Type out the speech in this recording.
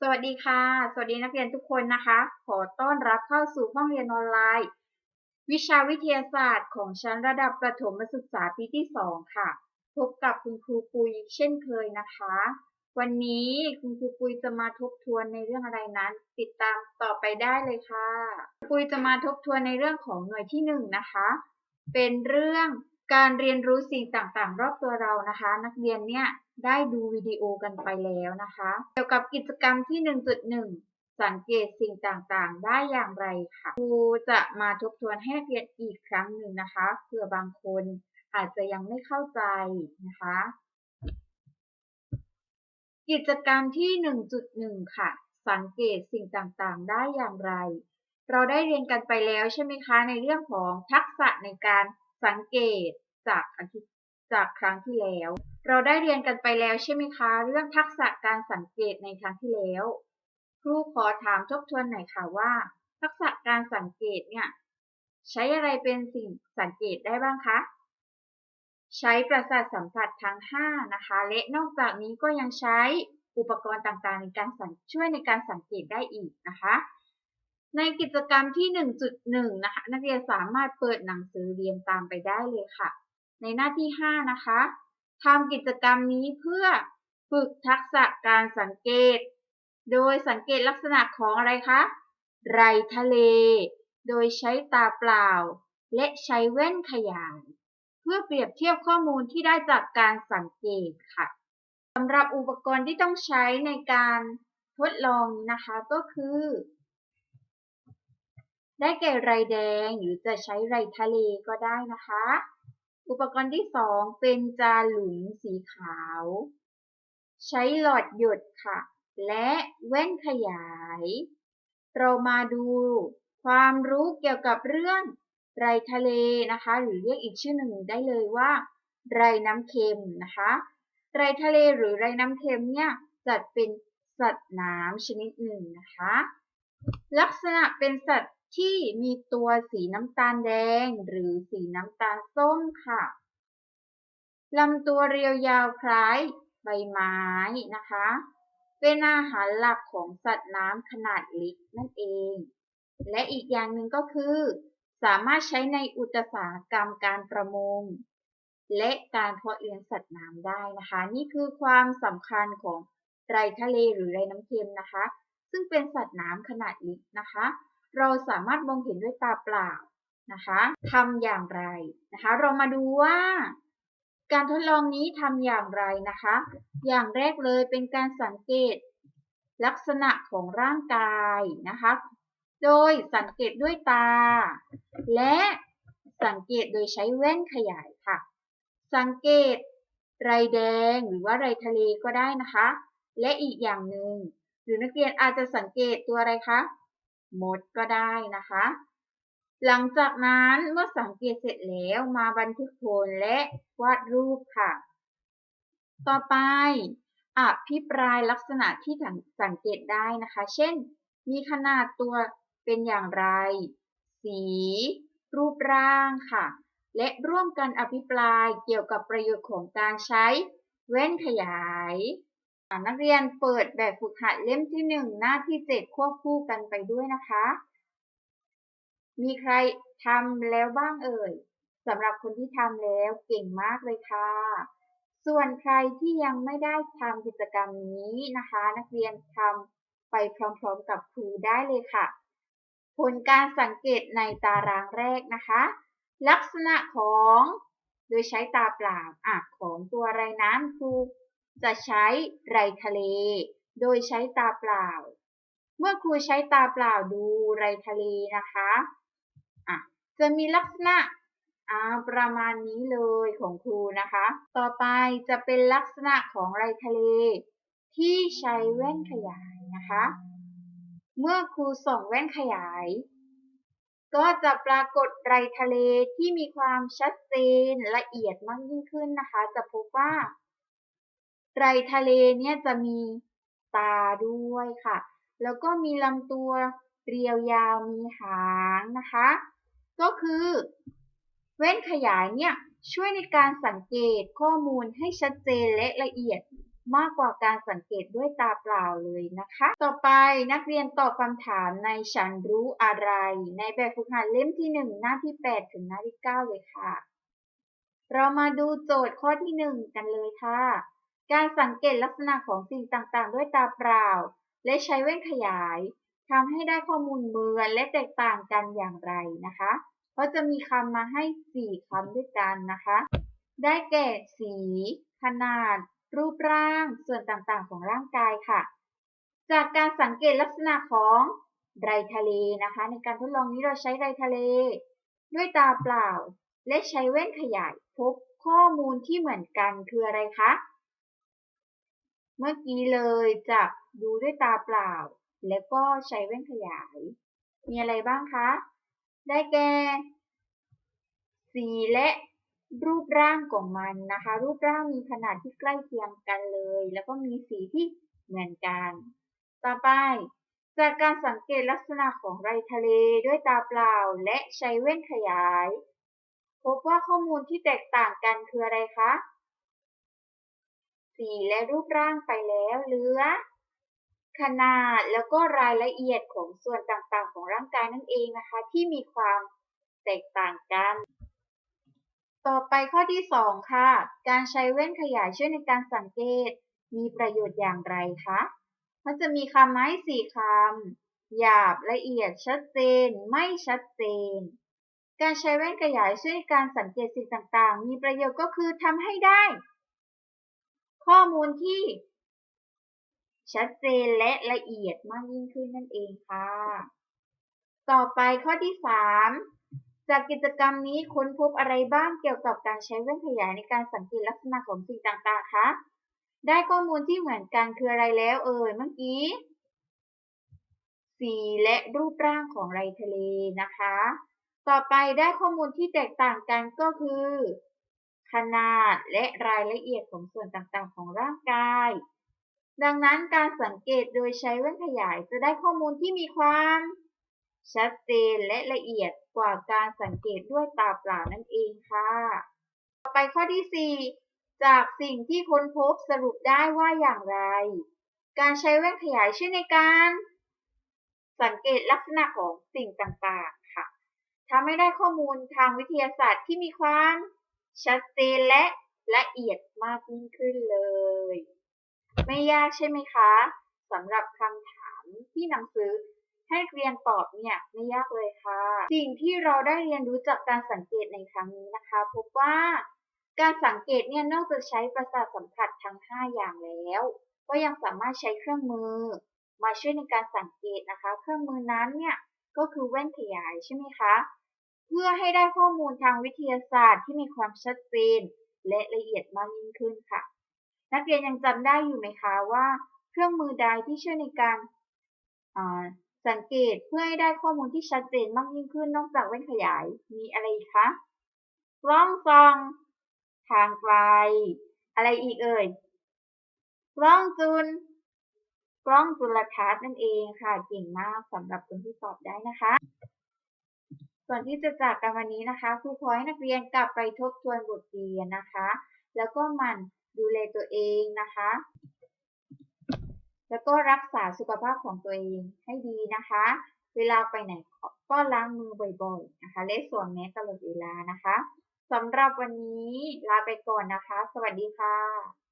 สวัสดีค่ะ สวัสดีนักเรียนทุกคนนะคะ ขอต้อนรับเข้าสู่ห้องเรียนออนไลน์ วิชาวิทยาศาสตร์ของชั้นระดับประถมศึกษาปีที่ 2 ค่ะ พบกับคุณครูปุยเช่นเคยนะคะ วันนี้คุณครูปุยจะมาทบทวนในเรื่องอะไรนั้น ติดตามต่อไปได้เลยค่ะ ปุยจะมาทบทวนในเรื่องของหน่วยที่ 1นงนะคะ เป็นเรื่องการเรียนรู้สิ่งต่างๆ รอบตัวเรานะคะ นักเรียนเนี่ย ได้ดูวิดีโอกันไปแล้วนะคะ เกี่ยวกับกิจกรรมที่ 1.1 สังเกตสิ่งต่างๆ ได้อย่างไรค่ะ ครูจะมาทบทวนให้นักเรียนอีกครั้งหนึ่งนะคะเผื่อบางคนอาจจะยังไม่เข้าใจนะคะ กิจกรรมที่ 1.1 ค่ะ สังเกตสิ่งต่างๆ ได้อย่างไร เราได้เรียนกันไปแล้วใช่ไหมคะ ในเรื่องของทักษะในการสังเกตจากอาทิ จากครั้งที่แล้ว เราได้เรียนกันไปแล้วใช่ไหมคะ เรื่องทักษะการสังเกตในครั้งที่แล้ว ครูขอถามทบทวนหน่อยค่ะว่า ทักษะการสังเกตเนี่ยใช้อะไรเป็นสิ่งสังเกตได้บ้างคะ ใช้ประสาทสัมผัสทั้ง 5 นะคะ และนอกจากนี้ก็ยังใช้อุปกรณ์ต่างๆ ในการช่วยในการสังเกตได้อีกนะคะ ในกิจกรรมที่ 1.1 นะคะ นักเรียนสามารถเปิดหนังสือเรียนตามไปได้เลยค่ะ ในหน้าที่ 5 นะคะทำกิจกรรมนี้เพื่อฝึกทักษะการสังเกต โดยสังเกตลักษณะของอะไรคะไรทะเล โดยใช้ตาเปล่า และใช้แว่นขยาย เพื่อเปรียบเทียบข้อมูลที่ได้จากการสังเกตค่ะสำหรับอุปกรณ์ที่ต้องใช้ในการทดลองนะคะก็คือ ได้แก่ไรแดงหรือจะใช้ไรทะเลก็ได้นะคะ อุปกรณ์ที่2เป็นจานหลุมสีขาว ใช้หลอดหยดค่ะ และแว่นขยาย เรามาดูความรู้เกี่ยวกับเรื่องไรทะเลนะคะ หรือเรียกอีกชื่อหนึ่งได้เลยว่า ไรน้ำเค็มนะคะ ไรทะเลหรือไรน้ำเค็มเนี่ยจัดเป็นสัตว์น้ำชนิดหนึ่งนะคะ ลักษณะเป็นสัตว์ ที่มีตัวสีน้ำตาลแดงหรือสีน้ำตาลส้มค่ะลำตัวเรียวยาวคล้ายใบไม้นะคะ เป็นอาหารหลักของสัตว์น้ำขนาดเล็กนั่นเอง และอีกอย่างหนึ่งก็คือ สามารถใช้ในอุตสาหกรรมการประมง และการเพาะเลี้ยงสัตว์น้ำได้นะคะ นี่คือความสำคัญของไรทะเลหรือไรน้ำเค็มนะคะ ซึ่งเป็นสัตว์น้ำขนาดเล็กนะคะ เราสามารถมองเห็นด้วยตาเปล่านะคะทำอย่างไรนะคะ เรามาดูว่า การทดลองนี้ทำอย่างไรนะคะ อย่างแรกเลยเป็นการสังเกตลักษณะของร่างกายนะคะ โดยสังเกตด้วยตา และสังเกตโดยใช้แว่นขยายค่ะ สังเกตไรแดงหรือว่าไรทะเลก็ได้นะคะ และอีกอย่างหนึ่งหรือนักเรียนอาจจะสังเกตตัวอะไรคะ มดก็ได้นะคะ หลังจากนั้นเมื่อสังเกตเสร็จแล้วมาบันทึกผลและวาดรูปค่ะ ต่อไปอภิปรายลักษณะที่สังเกตได้นะคะ เช่น มีขนาดตัวเป็นอย่างไร สี รูปร่างค่ะ และร่วมกันอภิปรายเกี่ยวกับประโยชน์ของการใช้แว่นขยาย นักเรียนเปิดแบบฝึกหัดเล่มที่ 1 หน้าที่ 7 ควบคู่กันไปด้วยนะคะ มีใครทำแล้วบ้างเอ่ยสำหรับคนที่ทำแล้วเก่งมากเลยค่ะ ส่วนใครที่ยังไม่ได้ทำกิจกรรมนี้นะคะ นักเรียนทำไปพร้อมๆกับครูได้เลยค่ะ ผลการสังเกตในตารางแรกนะคะ ลักษณะของโดยใช้ตาเปล่าอะของตัวอะไรนั้นครู จะใช้ไรทะเล โดยใช้ตาเปล่า เมื่อครูใช้ตาเปล่าดูไรทะเลนะคะะจะมีลักษณะประมาณนี้เลยของครูนะคะ ต่อไปจะเป็นลักษณะของไรทะเล ที่ใช้แว่นขยายนะคะ เมื่อครูส่องแว่นขยาย ก็จะปรากฏไรทะเลที่มีความชัดเจนละเอียดมากยิ่งขึ้นนะคะ จะพบว่า ไตรทะเลเนี่ยจะมีตาด้วยค่ะ แล้วก็มีลำตัวเรียวยาวมีหางนะคะ ก็คือ เว้นขยายเนี่ยช่วยในการสังเกตข้อมูลให้ชัดเจนและละเอียดมากกว่าการสังเกตด้วยตาเปล่าเลยนะคะ ต่อไปนักเรียนตอบคำถามในฉันรู้อะไร ในแบบฝึกหัดเล่มที่ 1 หน้าที่ 8 ถึงหน้าที่ 9 เลยค่ะ เรามาดูโจทย์ข้อที่ 1 กันเลยค่ะ การสังเกตลักษณะของสิ่งต่างๆ ด้วยตาเปล่า และใช้แว่นขยายทำให้ได้ข้อมูลเหมือนและแตกต่างกันอย่างไรนะคะเพราะจะมีคำมาให้ 4คำด้วยกันนะคะ ได้แก่ สี ขนาด รูปร่าง ส่วนต่างๆ ของร่างกายค่ะ จากการสังเกตลักษณะของไรทะเลนะคะ ในการทดลองนี้เราใช้ไรทะเล ด้วยตาเปล่า และใช้แว่นขยายพบข้อมูลที่เหมือนกันคืออะไรคะ เมื่อกี้เลยจับดูด้วยตาเปล่า แล้วก็ใช้แว่นขยาย มีอะไรบ้างคะ ได้แก่ สีและรูปร่างของมันนะคะ รูปร่างมีขนาดที่ใกล้เคียงกันเลย แล้วก็มีสีที่เหมือนกัน ต่อไป จากการสังเกตลักษณะของไรทะเลด้วยตาเปล่าและใช้แว่นขยาย พบว่าข้อมูลที่แตกต่างกันคืออะไรคะ สีและรูปร่างไปแล้วเหลือ ขนาดแล้วก็รายละเอียดของส่วนต่างๆ ของร่างกายนั่นเองนะคะ ที่มีความแตกต่างกัน ต่อไปข้อที่ 2 ค่ะ การใช้แว่นขยายช่วยในการสังเกต มีประโยชน์อย่างไรคะมันจะมีคำไม้สี่คำ หยาบละเอียดชัดเจน ไม่ชัดเจน การใช้แว่นขยายช่วยในการสังเกตสิ่งต่างๆ มีประโยชน์ก็คือทำให้ได้ ข้อมูลที่ ชัดเจนและละเอียดมากยิ่งขึ้นนั่นเองค่ะ ต่อไปข้อที่ 3 จากกิจกรรมนี้ค้นพบอะไรบ้างเกี่ยวกับการใช้แว่นขยายในการสังเกตลักษณะของสิ่งต่างๆ คะ ได้ข้อมูลที่เหมือนกันคืออะไรแล้วเอ่ยเมื่อกี้ สีและรูปร่างของไรทะเลนะคะ ต่อไปได้ข้อมูลที่แตกต่างกันก็คือ ขนาดและรายละเอียดของส่วนต่างๆ ของร่างกาย ดังนั้นการสังเกตโดยใช้แว่นขยายจะได้ข้อมูลที่มีความ ชัดเจนและละเอียดกว่าการสังเกตด้วยตาเปล่านั่นเองค่ะ ต่อไปข้อที่ 4 จากสิ่งที่ค้นพบสรุปได้ว่าอย่างไร การใช้แว่นขยายช่วยในการ สังเกตลักษณะของสิ่งต่างๆ ค่ะทำให้ได้ข้อมูลทางวิทยาศาสตร์ที่มีความ ชัดเจนและละเอียดมากยิ่งขึ้นเลย ไม่ยากใช่ไหมคะสำหรับคำถามที่หนังสือให้เรียนตอบเนี่ยไม่ยากเลยค่ะ สิ่งที่เราได้เรียนรู้จากการสังเกตในครั้งนี้นะคะ พบว่าการสังเกตเนี่ยนอกจากใช้ประสาทสัมผัสทั้ง 5 อย่างแล้ว ก็ยังสามารถใช้เครื่องมือ มาช่วยในการสังเกตนะคะ เครื่องมือนั้นเนี่ยก็คือแว่นขยายใช่ไหมคะ เพื่อให้ได้ข้อมูลทางวิทยาศาสตร์ที่มีความชัดเจน และละเอียดมากยิ่งขึ้นค่ะ นักเรียนยังจำได้อยู่ไหมคะว่า เครื่องมือใดที่ช่วยในการสังเกตเพื่อให้ได้ข้อมูลที่ชัดเจนมากยิ่งขึ้นนอกจากแว่นขยายมีอะไรอีกคะกล้องส่อง ทางไกล อะไรอีกเอ่ยกล้องจุลกล้องจุลทรรศน์นั่นเองค่ะเก่งมากสำหรับคนที่ตอบได้นะคะ ส่วนที่จะจากกันวันนี้นะคะครูขอให้นักเรียนกลับไปทบทวนบทเรียนนะคะ แล้วก็มั่นดูแลตัวเองนะคะ แล้วก็รักษาสุขภาพของตัวเองให้ดีนะคะ เวลาไปไหนก็ล้างมือบ่อยๆนะคะ และสวมแมสตลอดเวลานะคะสำหรับวันนี้ลาไปก่อนนะคะ สวัสดีค่ะ